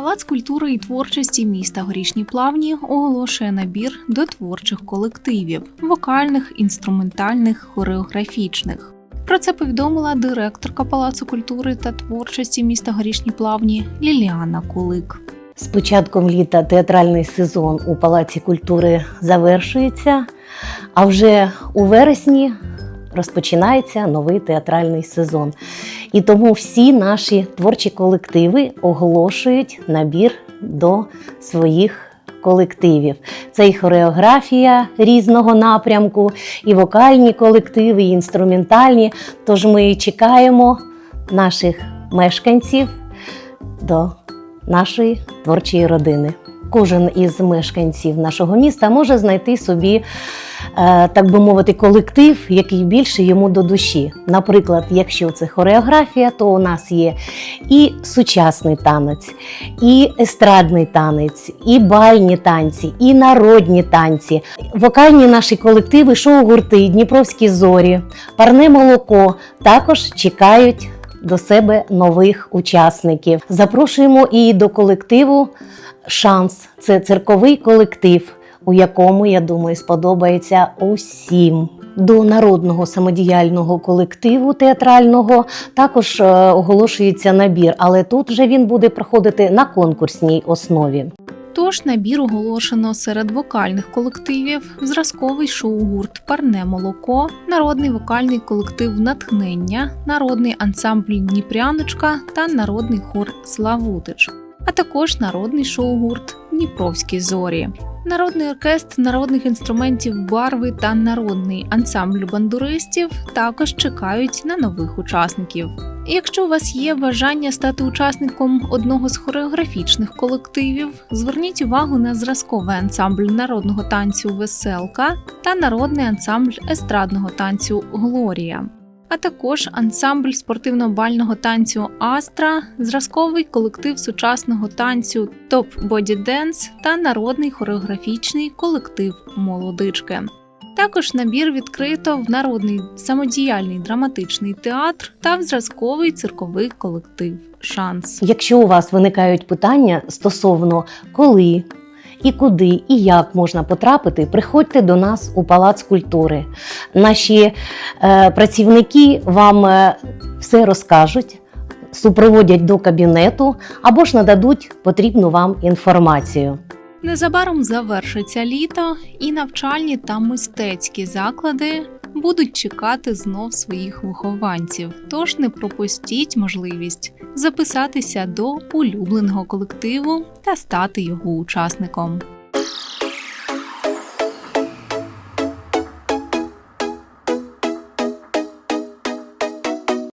Палац культури і творчості міста Горішні Плавні оголошує набір до творчих колективів вокальних, інструментальних, хореографічних. Про це повідомила директорка Палацу культури та творчості міста Горішні Плавні Ліліана Кулик. З початком літа театральний сезон у Палаці культури завершується, а вже у вересні розпочинається новий театральний сезон. І тому всі наші творчі колективи оголошують набір до своїх колективів. Це і хореографія різного напрямку, і вокальні колективи, і інструментальні. Тож ми чекаємо наших мешканців до нашої творчої родини. Кожен із мешканців нашого міста може знайти собі, е, так би мовити, колектив, який більше йому до душі. Наприклад, якщо це хореографія, то у нас є і сучасний танець, і естрадний танець, і бальні танці, і народні танці. Вокальні наші колективи, шоу-гурти, Дніпровські зорі, парне молоко також чекають до себе нових учасників. Запрошуємо і до колективу Шанс. Це цирковий колектив, у якому, я думаю, сподобається усім. До народного самодіяльного колективу театрального також е, оголошується набір, але тут вже він буде проходити на конкурсній основі. Тож набір оголошено серед вокальних колективів, зразковий шоу-гурт Парне молоко, народний вокальний колектив Натхнення, народний ансамбль Дніпряночка та народний хор Славутич, а також народний шоу-гурт Дніпровські зорі. Народний оркестр народних інструментів барви та народний ансамбль бандуристів також чекають на нових учасників. Якщо у вас є бажання стати учасником одного з хореографічних колективів, зверніть увагу на зразковий ансамбль народного танцю Веселка та народний ансамбль естрадного танцю Глорія. А також ансамбль спортивно-бального танцю Астра, зразковий колектив сучасного танцю Топ Боді Денс та народний хореографічний колектив Молодички. Також набір відкрито в народний самодіяльний драматичний театр та в зразковий цирковий колектив Шанс. Якщо у вас виникають питання стосовно коли і куди і як можна потрапити, приходьте до нас у Палац культури. Наші е, працівники вам е, все розкажуть, супроводять до кабінету або ж нададуть потрібну вам інформацію. Незабаром завершиться літо, і навчальні та мистецькі заклади будуть чекати знов своїх вихованців. Тож не пропустіть можливість записатися до улюбленого колективу та стати його учасником.